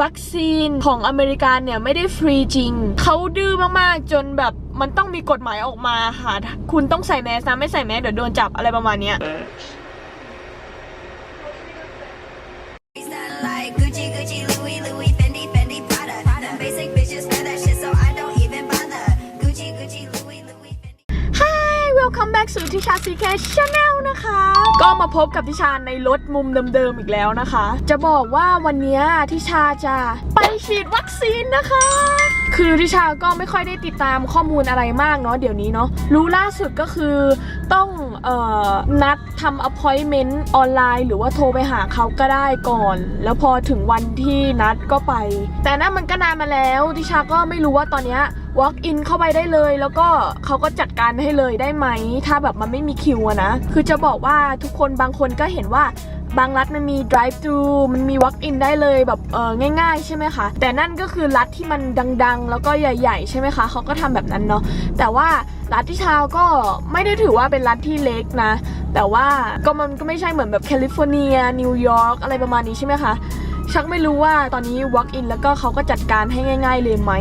วัคซีนของอเมริกาเนี่ยไม่ได้ฟรีจริง เขาดื้อมากๆ จนแบบมันต้องมีกฎหมายออกมาค่ะ คุณต้องใส่แมสนะไม่ใส่แมสเดี๋ยวโดนจับอะไรประมาณเนี้ย สู่ทิชาซีแคชชาแนลนะคะ ก็มาพบกับทิชาในรถมุมเดิมๆอีกแล้วนะคะ จะบอกว่าวันนี้ทิชาจะไปฉีดวัคซีนนะคะ คือทิชาก็ไม่ค่อยได้ติดตามข้อมูลอะไรมากเนาะเดี๋ยวนี้เนาะรู้ล่าสุดก็คือต้องออนัดทำ appointment ออนไลน์ หรือว่าโทรไปหาเขาก็ได้ก่อน แล้วพอถึงวันที่นัดก็ไป แต่นั่นมันก็นานมาแล้วทิชาก็ไม่รู้ว่าตอนเนี้ย walk in เข้าไปได้เลย แล้วก็เขาก็จัดการให้เลยได้ไหม ถ้าแบบมันไม่มีคิวนะ คือจะบอกว่าทุกคนบางคนก็เห็นว่า บางรัฐมันมี drive thru มันมี walk in ได้เลยแบบเออง่าย ๆ ใช่ไหมคะ แต่นั่นก็คือรัฐที่มันดัง ๆ แล้วก็ใหญ่ ๆ ใช่ไหมคะเขาก็ทำแบบนั้นเนาะแต่ว่ารัฐที่ชาวก็ไม่ได้ถือว่าเป็นรัฐที่เล็กนะ แต่ว่าก็มันก็ไม่ใช่เหมือนแบบแคลิฟอร์เนียนิวยอร์กอะไรประมาณนี้ใช่ไหมคะชักไม่รู้ว่าตอนนี้ walk in แล้วก็เขาก็จัดการให้ง่าย ๆ เลยไหม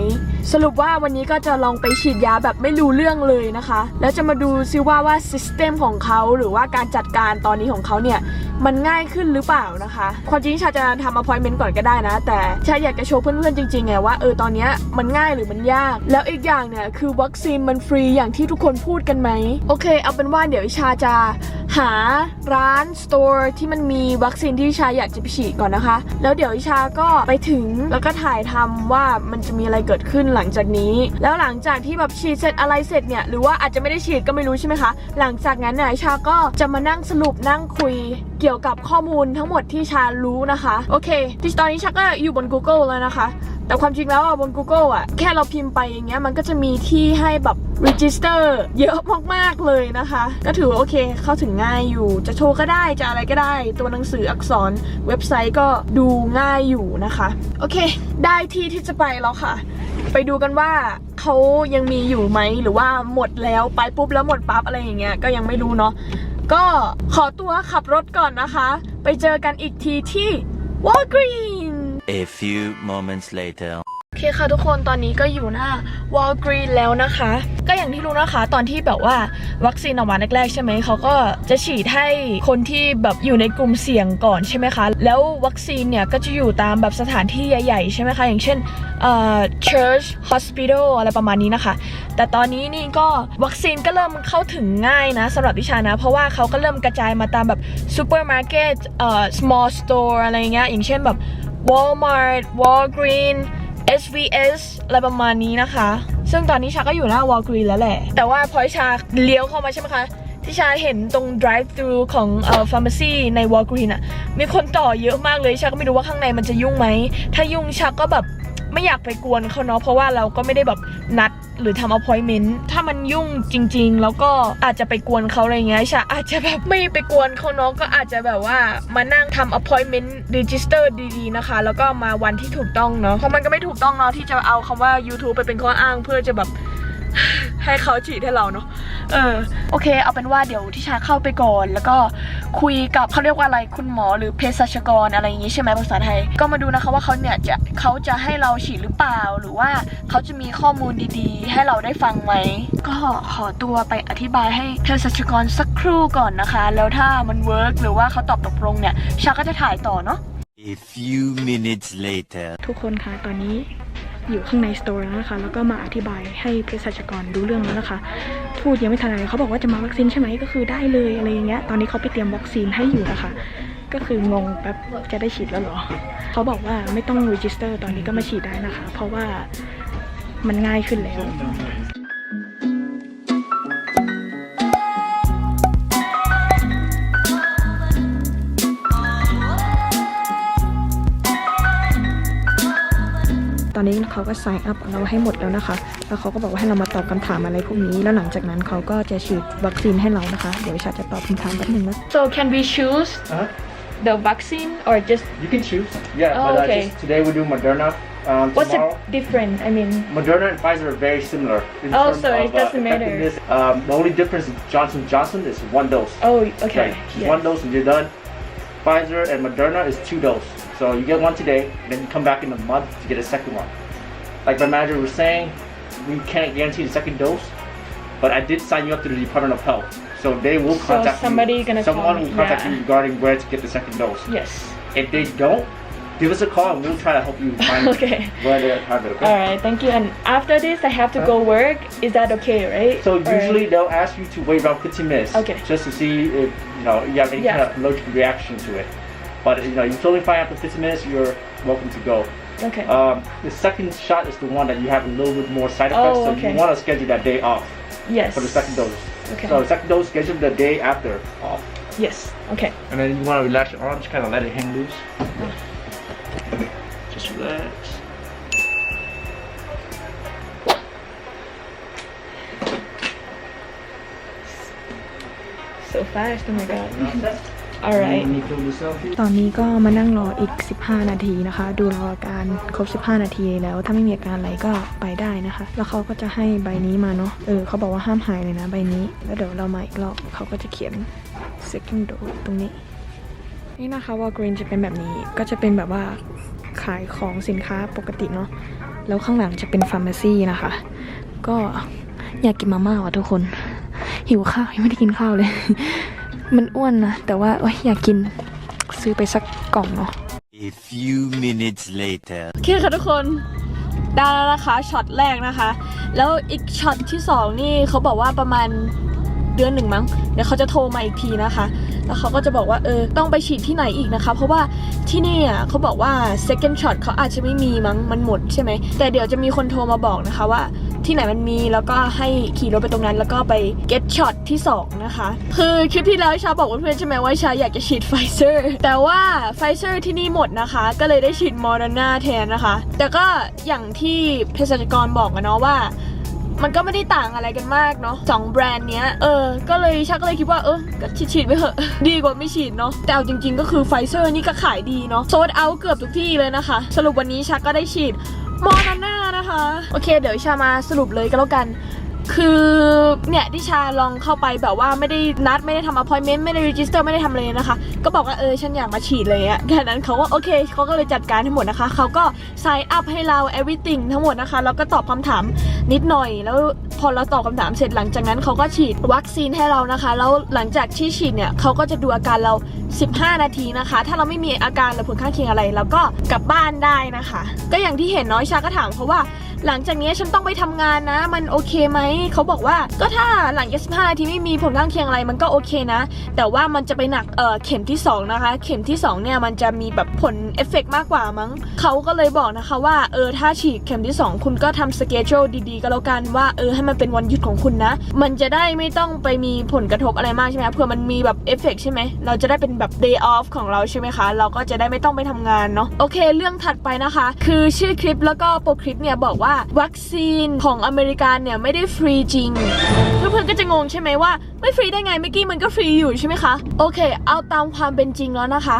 สรุปว่าวันนี้ก็จะลองไปฉีดยาแบบไม่รู้เรื่องเลยนะคะ แล้วจะมาดูซิว่าว่า system ของเขาหรือว่าการจัดการตอนนี้ของเขาเนี่ย มันง่ายขึ้นหรือเปล่านะคะ ความจริงชาจะทำ appointment ก่อนก็ได้นะ แต่ชาอยากจะโชว์เพื่อนๆจริงๆไงว่าเออตอนนี้มันง่ายหรือมันยาก แล้วอีกอย่างเนี่ยคือวัคซีนมันฟรีอย่างที่ทุกคนพูดกันไหมโอเค เอาเป็นว่าเดี๋ยวชาจะหาร้าน store ที่มันมีวัคซีนที่ชาอยากจะไปฉีดก่อนนะคะ แล้วเดี๋ยวชาก็ไปถึงแล้วก็ถ่ายทำว่ามันจะมีอะไรเกิดขึ้นหลังจากนี้ แล้วหลังจากที่แบบฉีดเสร็จอะไรเสร็จเนี่ยหรือว่าอาจจะไม่ได้ฉีดก็ไม่รู้ใช่ไหมคะ หลังจากนั้นเนี่ยชาก็จะมานั่งสรุปนั่งคุย เกี่ยวกับข้อมูลทั้งหมดที่ชารู้นะคะ โอเคที่ตอนนี้ชาก็อยู่บน Google แล้วนะคะ แต่ความจริงแล้วอะบน Google อะแค่เราพิมพ์ไปอย่างเงี้ยมันก็จะมีที่ให้แบบ register เยอะมากๆเลยนะคะ ก็ถือโอเคเข้าถึงง่ายอยู่ จะโชว์ก็ได้จะอะไรก็ได้ ตัวหนังสืออักษรเว็บไซต์ก็ดูง่ายอยู่นะคะ โอเค ได้ที่ที่จะไปแล้วค่ะ ไปดูกันว่าเขายังมีอยู่ไหมหรือว่าหมดแล้วไปปุ๊บแล้วหมดปั๊บอะไรอย่างเงี้ยก็ยังไม่รู้เนาะ ก็ขอตัวขับรถก่อนนะคะ ไปเจอกันอีกทีที่ Walgreen A few moments later. โอเคค่ะทุกคนตอนนี้ก็อยู่หน้า Walgreen แล้วนะคะ ก็อย่างที่รู้นะคะ ตอนที่แบบว่าวัคซีนออกมาแรกๆใช่ไหมเขาก็จะฉีดให้คนที่แบบอยู่ในกลุ่มเสี่ยงก่อนใช่ไหมคะ แล้ววัคซีนเนี่ยก็จะอยู่ตามแบบสถานที่ใหญ่ๆ ใช่ไหมคะ อย่างเช่นเอ่อ church hospital อะไรประมาณนี้นะคะ แต่ตอนนี้นี่ก็วัคซีนก็เริ่มเข้าถึงง่ายนะสำหรับดิฉันนะ เพราะว่าเขาก็เริ่มกระจายมาตามแบบ supermarket เอ่อ small store อะไรเงี้ยอย่างเช่นแบบ Walmart Walgreen SVS อะไรประมาณนี้นะคะ ซึ่งตอนนี้ชาก็อยู่หน้าวอลกรีนแล้วแหละ แต่ว่าพอชาเลี้ยวเข้ามาใช่ไหมคะ ที่ชาเห็นตรง drive thru ของเอ่อ pharmacy ในวอลกรีนอะมีคนต่อเยอะมากเลยชาก็ไม่รู้ว่าข้างในมันจะยุ่งไหม ถ้ายุ่งชาก็แบบ ไม่อยากไปกวนเขาเนาะเพราะว่าเราก็ไม่ได้แบบนัดหรือทำอพอยเมนต์ถ้ามันยุ่งจริง ๆ แล้วก็อาจจะไปกวนเขาอะไรเงี้ยชาอาจจะแบบไม่ไปกวนเขาเนาะก็อาจจะแบบว่ามานั่งทำอพอยเมนต์รีจิสเตอร์ดีๆนะคะ แล้วก็มาวันที่ถูกต้องเนาะเพราะมันก็ไม่ถูกต้องเนาะที่จะเอาคำว่า YouTube ไปเป็นข้ออ้างเพื่อจะแบบ ให้เขาฉีดให้เราเนาะเออโอเค เอาเป็นว่าเดี๋ยวที่ชาเข้าไปก่อน แล้วก็คุยกับเขาเรียกว่าอะไรคุณหมอหรือเภสัชกรอะไรอย่างงี้ใช่ไหมภาษาไทยก็มาดูนะคะว่าเขาเนี่ยจะเขาจะให้เราฉีดหรือเปล่า หรือว่าเขาจะมีข้อมูลดีๆ ให้เราได้ฟังไหมก็ขอตัวไปอธิบายให้เภสัชกรสักครู่ก่อนนะคะ แล้วถ้ามันเวิร์กหรือว่าเขาตอบตกลงเนี่ยชาก็จะถ่ายต่อเนาะ A few minutes later. ทุกคนคะตอนนี้ อยู่ข้างในสโตร์แล้วนะคะ แล้วก็มาอธิบายให้เภสัชกรรู้เรื่องแล้วนะคะ พูดยังไม่ทันอะไรเขาบอกว่าจะมาวัคซีนใช่ไหมก็คือได้เลยอะไรอย่างเงี้ย ตอนนี้เขาไปเตรียมวัคซีนให้อยู่นะคะ ก็คืองงแบบจะได้ฉีดแล้วเหรอ เขาบอกว่าไม่ต้องรีจิสเตอร์ตอนนี้ก็มาฉีดได้นะคะ เพราะว่ามันง่ายขึ้นแล้ว นนี้เขาก็ sign up เราให้หมดแล้วนะคะ แล้วเขาก็บอกว่าให้เรามาตอบคำถามอะไรพวกนี้ แล้วหลังจากนั้นเขาก็จะฉีดวัคซีนให้เรานะคะ เดี๋ยวฉันจะตอบคำถามแป๊บนึงนะ so can we choose Huh? the vaccine or just You can choose. Yeah, Oh, but okay. uh, just today we do Moderna. Um, what's the tomorrow, difference I mean Moderna and Pfizer are very similar. In Oh, terms so it of, uh, doesn't matter. effectiveness. Um, the only difference is Johnson Johnson is one dose. oh okay Right, just yeah. one dose and you're done. Pfizer and Moderna is two dose. So you get one today, then you come back in a month to get a second one. Like my manager was saying, we can't guarantee the second dose, but I did sign you up to the Department of Health. So they will contact So somebody you. gonna Someone me, will contact yeah. you regarding where to get the second dose. yes If they don't, give us a call and we'll try to help you find Okay. where they have it. Okay? alright thank you and after this I have to go uh-huh. work is that okay right So Or- usually they'll ask you to wait around 15 minutes. Okay. Just to see if you know you have any Yeah. kind of allergic reaction to it. But you know you're totally fine after 15 minutes. You're welcome to go. okay Um, the second shot is the one that you have a little bit more side effects. Oh, so okay. you want to schedule that day off yes for the second dose. Okay. So the second dose schedule the day after off. yes okay And then you want to relax your arms, kind of let it hang loose. Just relax. so fast oh my god That's alright When you feel the selfie. ตอนนี้ก็มานั่งรออีก 15 นาทีนะคะ ดูรออาการครบ 15 นาทีแล้ว ถ้าไม่มีอาการอะไรก็ไปได้นะคะ แล้วเขาก็จะให้ใบนี้มาเนาะ เออเขาบอกว่าห้ามหายเลยนะใบนี้ แล้วเดี๋ยวเรามาอีกรอบเขาก็จะเขียน second dose ตรงนี้ นี่นะคะวอลกรีนจะเป็นแบบนี้ ก็จะเป็นแบบว่าขายของสินค้าปกติเนาะ แล้วข้างหลังจะเป็นฟาร์มาซีนะคะ ก็อยากกินมาม่าว่ะทุกคน หิวข้าวยังไม่ได้กินข้าวเลย มันอ้วนนะ แต่ว่าโอ๊ยอยากกินซื้อไปสักกล่องเนาะ A few minutes later. โอเคค่ะทุกคน ได้แล้วนะคะช็อตแรกนะคะ แล้วอีกช็อตที่สองนี่เขาบอกว่าประมาณเดือนหนึ่งมั้ง เดี๋ยวเขาจะโทรมาอีกทีนะคะ แล้วเขาก็จะบอกว่าเออต้องไปฉีดที่ไหนอีกนะคะ เพราะว่าที่นี่อะเขาบอกว่า second shot เขาอาจจะไม่มีมั้ง มันหมดใช่ไหม แต่เดี๋ยวจะมีคนโทรมาบอกนะคะว่า ที่ไหนมันมีแล้วก็ให้ขี่รถไปตรงนั้น แล้วก็ไป get shot ที่สองนะคะคือคลิปที่แล้วชาบอกเพื่อนๆใช่ไหมว่าชาอยากจะฉีดไฟเซอร์ แต่ว่าไฟเซอร์ที่นี่หมดนะคะ ก็เลยได้ฉีดมอร์นาแทนนะคะ แต่ก็อย่างที่เภสัชกรบอกอะเนาะว่ามันก็ไม่ได้ต่างอะไรกันมากเนาะสองแบรนด์เนี้ย เออ ก็เลยชาก็เลยคิดว่าเออ ก็ฉีดฉีดๆไปเถอะ ดีกว่าไม่ฉีดเนาะ แต่เอาจริงๆ ก็คือไฟเซอร์นี่ก็ขายดีเนาะ โซดเอาเกือบทุกที่เลยนะคะ สรุปวันนี้ชาก็ได้ฉีดมอร์นา นะคะ โอเค เดี๋ยวชามาสรุปเลยก็แล้วกัน คือเนี่ยที่ชาลองเข้าไปแบบว่าไม่ได้นัดไม่ได้ทำ appointment ไม่ได้ register ไม่ได้ทำเลยนะคะ ก็บอกว่าเออฉันอยากมาฉีดเลยอะแค่นั้นเขาก็โอเคเขาก็เลยจัดการให้งหมดนะคะเขาก็ sign up ให้เรา everything ทั้งหมดนะคะ แล้วก็ตอบคำถามนิดหน่อย แล้วพอเราตอบคำถามเสร็จหลังจากนั้นเขาก็ฉีดวัคซีนให้เรานะคะ แล้วหลังจากที่ฉีดเนี่ยเขาก็จะดูอาการเรา 15 นาทีนะคะ ถ้าเราไม่มีอาการหรือผลข้างเคียงอะไรเราก็กลับบ้านได้นะคะ ก็อย่างที่เห็นน้อยชาก็ถามเขาะว่า หลังจากนี้ฉันต้องไปทำงานนะ มันโอเคไหมเขาบอกว่าก็ถ้าหลังจาก15นาทีไม่มีผลข้างเคียงอะไรมันก็โอเคนะ แต่ว่ามันจะไปหนักเอ่อเข็มที่ 2 นะคะ เข็มที่ 2 เนี่ยมันจะมีแบบผลเอฟเฟกต์มากกว่ามั้งเขาก็เลยบอกนะคะว่าเออถ้าฉีดเข็มที่ 2 คุณก็ทำสเกจ l ดีๆ ก็แล้วกันว่าเออให้มันเป็นวันหยุดของคุณนะ มันจะได้ไม่ต้องไปมีผลกระทบอะไรมากใช่ไหมเผื่อมันมีแบบเอฟเฟกต์ใช่ไหมเราจะได้เป็นแบบ day off ของเราใช่ไหมคะ เราก็จะได้ไม่ต้องไปทำงานเนาะโอเค เรื่องถัดไปนะคะ คือชื่อคลิปแล้วก็โปรคลิปเนี่ยบอกว่าวัคซีนของอเมริกาเนี่ยไม่ได้ฟรีจริง เพื่อนๆก็จะงงใช่ไหมว่า ไม่ฟรีได้ไงเมื่อกี้มันก็ฟรีอยู่ใช่ไหมคะ โอเค เอาตามความเป็นจริงแล้วนะคะ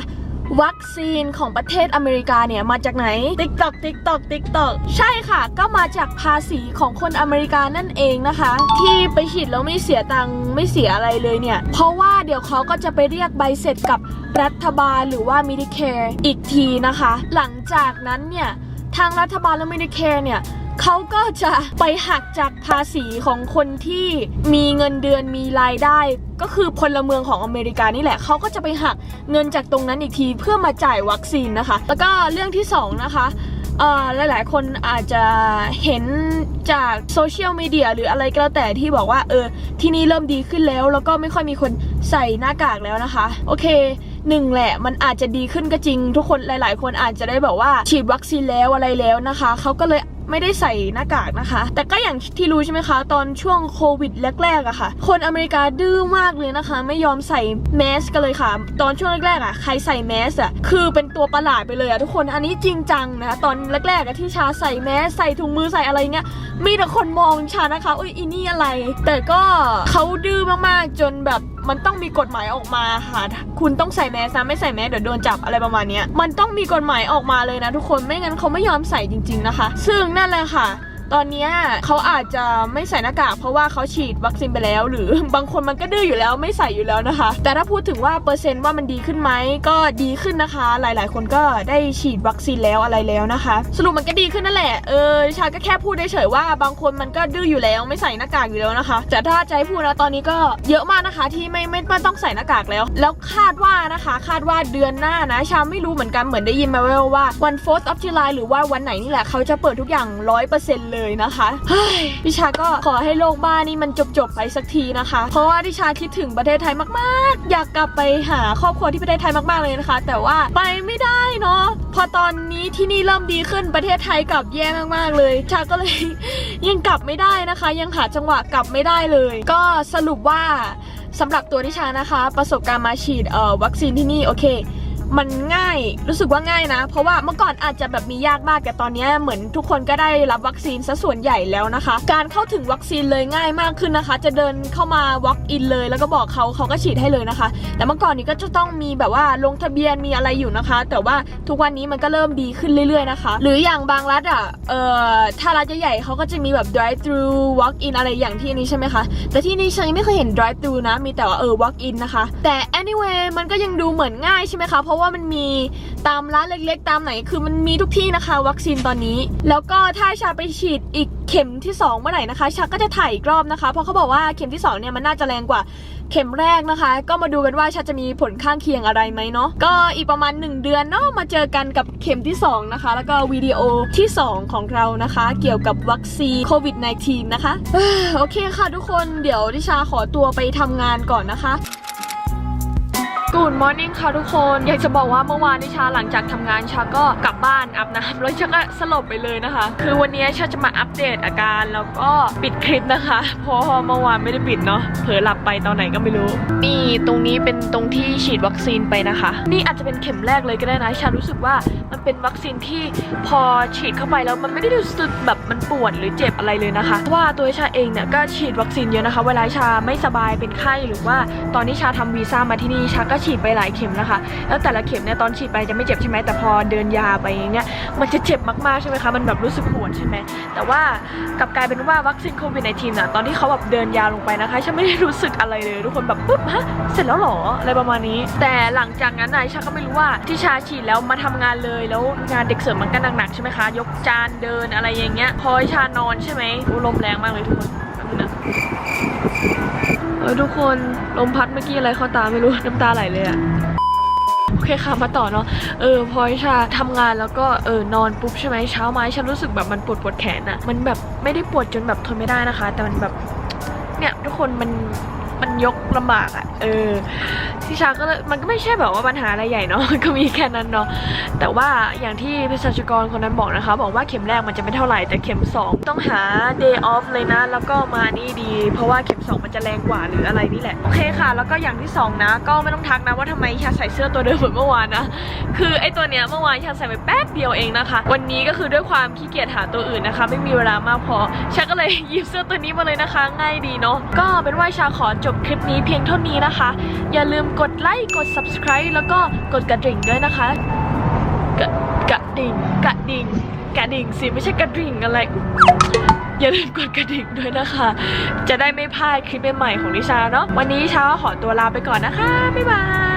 วัคซีนของประเทศอเมริกาเนี่ยมาจากไหน TikTok TikTok TikTok ใช่ค่ะ ก็มาจากภาษีของคนอเมริกานั่นเองนะคะ ที่ไปฉีดแล้วไม่เสียตังค์ไม่เสียอะไรเลยเนี่ย เพราะว่าเดี๋ยวเขาก็จะไปเรียกใบเสร็จกับรัฐบาลหรือว่า Medicare อีกทีนะคะ หลังจากนั้นเนี่ย ทางรัฐบาลและ Medicare เนี่ย เขาก็จะไปหักจากภาษีของคนที่มีเงินเดือนมีรายได้ ก็คือพลเมืองของอเมริกานี่แหละเขาก็จะไปหักเงินจากตรงนั้นอีกทีเพื่อมาจ่ายวัคซีนนะคะ แล้วก็เรื่องที่สองนะคะเอ่อหลายๆ คนอาจจะเห็นจากโซเชียลมีเดียหรืออะไรก็แล้วแต่ที่บอกว่าเออที่นี่เริ่มดีขึ้นแล้ว แล้วก็ไม่ค่อยมีคนใส่หน้ากากแล้วนะคะ โอเคหนึ่งแหละมันอาจจะดีขึ้นก็จริง ทุกคนหลาย ๆ คนอาจจะได้แบบว่าฉีดวัคซีนแล้วอะไรแล้วนะคะเขาก็เลย ไม่ได้ใส่หน้ากากนะคะ แต่ก็อย่างที่รู้ใช่ไหมคะ ตอนช่วงโควิดแรกๆอะค่ะ คนอเมริกาดื้อมากเลยนะคะ ไม่ยอมใส่แมสกันเลยค่ะ ตอนช่วงแรกๆอะใครใส่แมสอะคือเป็นตัวประหลาดไปเลยอะทุกคนอันนี้จริงจังนะคะตอนแรกๆอะที่ชาใส่แมสใส่ถุงมือใส่อะไรเงี้ยมีแต่คนมองชานะคะอุ้ยอีนี่อะไร แต่ก็เขาดื้อมากๆจนแบบ มันต้องมีกฎหมายออกมาค่ะ คุณต้องใส่แมสนะไม่ใส่แมสเดี๋ยวโดนจับอะไรประมาณนี้มันต้องมีกฎหมายออกมาเลยนะทุกคนไม่งั้นเขาไม่ยอมใส่จริง ๆนะคะ ซึ่งนั่นแหละค่ะ ตอนนี้เขาอาจจะไม่ใส่หน้ากาก เพราะว่าเขาฉีดวัคซีนไปแล้ว หรือบางคนมันก็ดื้ออยู่แล้วไม่ใส่อยู่แล้วนะคะ แต่ถ้าพูดถึงว่าเปอร์เซ็นต์ว่ามันดีขึ้นไหมก็ดีขึ้นนะคะ หลาย ๆ คนก็ได้ฉีดวัคซีนแล้วอะไรแล้วนะคะ สรุปมันก็ดีขึ้นนั่นแหละเออชาก็แค่พูดเฉยๆว่าบางคนมันก็ดื้ออยู่แล้วไม่ใส่หน้ากากอยู่แล้วนะคะ แต่ถ้าให้พูดนะตอนนี้ก็เยอะมากนะคะที่ไม่ไม่ไม่ต้องใส่หน้ากากแล้ว แล้วคาดว่านะคะ คาดว่าเดือนหน้านะชาไม่รู้เหมือนกันเหมือนได้ยินมาว่วๆว่าวัน 4th of July หรือว่าวันไหนนี่แหละเขาจะเปิดทุกอย่าง100%เลยนะคะเฮ้ยดิชาก็ขอให้โลกบ้านี่มันจบๆไปสักทีนะคะ เพราะว่าดิชาคิดถึงประเทศไทยมากๆ อยากกลับไปหาครอบครัวที่ประเทศไทยมากๆเลยนะคะ แต่ว่าไปไม่ได้เนาะพอตอนนี้ที่นี่เริ่มดีขึ้นประเทศไทยกลับแย่มากๆเลย ชาก็เลยยังกลับไม่ได้นะคะ ยังหาจังหวะกลับไม่ได้เลย ก็สรุปว่าสำหรับตัวดิชานะคะ ประสบการณ์มาฉีดเอ่อวัคซีนที่นี่โอเค มันง่ายรู้สึกว่าง่ายนะ เพราะว่าเมื่อก่อนอาจจะแบบมียากมากแต่ตอนนี้เหมือนทุกคนก็ได้รับวัคซีนซะส่วนใหญ่แล้วนะคะ การเข้าถึงวัคซีนเลยง่ายมากขึ้นนะคะ จะเดินเข้ามา walk in เลย แล้วก็บอกเขาเขาก็ฉีดให้เลยนะคะ แต่เมื่อก่อนนี้ก็จะต้องมีแบบว่าลงทะเบียนมีอะไรอยู่นะคะ แต่ว่าทุกวันนี้มันก็เริ่มดีขึ้นเรื่อยๆนะคะ หรืออย่างบางรัฐอะเอ่อถ้ารัฐใหญ่ๆเขาก็จะมีแบบ drive thru walk in อะไรอย่างที่นี้ใช่ไหมคะแต่ที่นี่ฉันไม่เคยเห็น drive thru นะมีแต่ว่าเออ walk in นะคะ แต่ anyway มันก็ยังดูเหมือนง่ายใช่ไหมคะเพราะว่ามันมีตามร้านเล็กๆ ตามไหน คือมันมีทุกที่นะคะ วัคซีนตอนนี้ แล้วก็ถ้าชาไปฉีดอีกเข็มที่ 2 เมื่อไหร่นะคะชาก็จะถ่ายอีกรอบนะคะ เพราะเขาบอกว่าเข็มที่2เนี่ยมันน่าจะแรงกว่าเข็มแรกนะคะ ก็มาดูกันว่าชาจะมีผลข้างเคียงอะไรไหมเนาะก็อีกประมาณ 1 เดือนเนาะมาเจอกันกับเข็มที่ 2 นะคะ แล้วก็วิดีโอที่ 2 ของเรานะคะ เกี่ยวกับวัคซีนโควิด -19 นะคะโอเคค่ะทุกคนเดี๋ยวดิชาขอตัวไปทำงานก่อนนะคะ กูดมอร์นิ่งค่ะทุกคน อยากจะบอกว่าเมื่อวานนิชาหลังจากทำงานชาก็กลับบ้านอาบน้ำแล้วชาก็สลบไปเลยนะคะ คือวันนี้ชาจะมาอัปเดตอาการแล้วก็ปิดคลิปนะคะ เพราะว่าเมื่อวานไม่ได้ปิดเนาะเผลอหลับไปตอนไหนก็ไม่รู้ นี่ตรงนี้เป็นตรงที่ฉีดวัคซีนไปนะคะ นี่อาจจะเป็นเข็มแรกเลยก็ได้นะชารู้สึกว่ามันเป็นวัคซีนที่พอฉีดเข้าไปแล้วมันไม่ได้รู้สึกแบบมันปวดหรือเจ็บอะไรเลยนะคะเพราะว่าตัวชาเองเนี่ยก็ฉีดวัคซีนเยอะนะคะ เวลาชาไม่สบายเป็นไข้หรือว่าตอนที่ชาทำวีซ่ามาที่นี่ชาก็ฉีดไปหลายเข็มนะคะ แล้วแต่ละเข็มเนี่ยตอนฉีดไปจะไม่เจ็บใช่ไหมแต่พอเดินยาไปอย่างเงี้ยมันจะเจ็บมากๆใช่ไหมคะมันแบบรู้สึกปวดใช่ไหมแต่ว่ากลับกลายเป็นว่าวัคซีนโควิดในทีมน่ะตอนที่เขาแบบเดินยาลงไปนะคะฉันไม่ได้รู้สึกอะไรเลยทุกคนแบบปุ๊บฮะเสร็จแล้วหรออะไรประมาณนี้ แต่หลังจากนั้นนายชาก็ไม่รู้ว่าที่ชาฉีดแล้วมาทำงานเลยแล้วงานเด็กเสริมมันก็หนักๆใช่ไหมคะ ยกจานเดินอะไรอย่างเงี้ยพอชานอนใช่ไหมโอ้ลมแรงมากเลยทุกคนนะ เออทุกคนลมพัดเมื่อกี้อะไรเข้าตาไม่รู้น้ำตาไหลเลยอะโอเคค่ะมาต่อเนาะเออพอชาทำงานแล้วก็เออนอนปุ๊บใช่ไหมเช้ามาฉันรู้สึกแบบมันปวดปวดแขนอะมันแบบไม่ได้ปวดจนแบบทนไม่ได้นะคะ แต่มันแบบเนี่ยทุกคนมันมัน ยกลำบากอะเออที่ชาก็เลยมันก็ไม่ใช่แบบว่าปัญหาอะไรใหญ่เนาะมันก็มีแค่นั้นเนาะแต่ว่าอย่างที่เภสัชกรคนนั้นบอกนะคะ บอกว่าเข็มแรกมันจะไม่เท่าไหร่แต่เข็ม 2 ต้องหา day off เลยนะ แล้วก็มานี่ดี เพราะว่าเข็ม 2 มันจะแรงกว่าหรืออะไรนี่แหละ โอเคค่ะ แล้วก็อย่างที่ 2 นะ ก็ไม่ต้องทักนะว่าทำไมชาใส่เสื้อตัวเดิมเหมือนเมื่อวานนะคือไอ้ตัวเนี้ยเมื่อวานชาใส่ไปแป๊บเดียวเองนะคะ วันนี้ก็คือด้วยความขี้เกียจหาตัวอื่นนะคะ ไม่มีเวลามากพอชาก็เลยหยิบเสื้อตัวนี้มาเลยนะคะ ง่ายดีเนาะก็เป็นว่าชาขอจบคลิปนี้เพียงเท่านี้นะคะ อย่าลืมกดไลค์กด subscribe แล้วก็กดกระดิ่งด้วยนะคะ กระกระดิ่งกระดิ่งกระดิ่งสิไม่ใช่กระดิ่งอะไร อย่าลืมกดกระดิ่งด้วยนะคะ จะได้ไม่พลาดคลิปใหม่ๆของนิชาเนาะวันนี้เช้าขอตัวลาไปก่อนนะคะบ๊ายบาย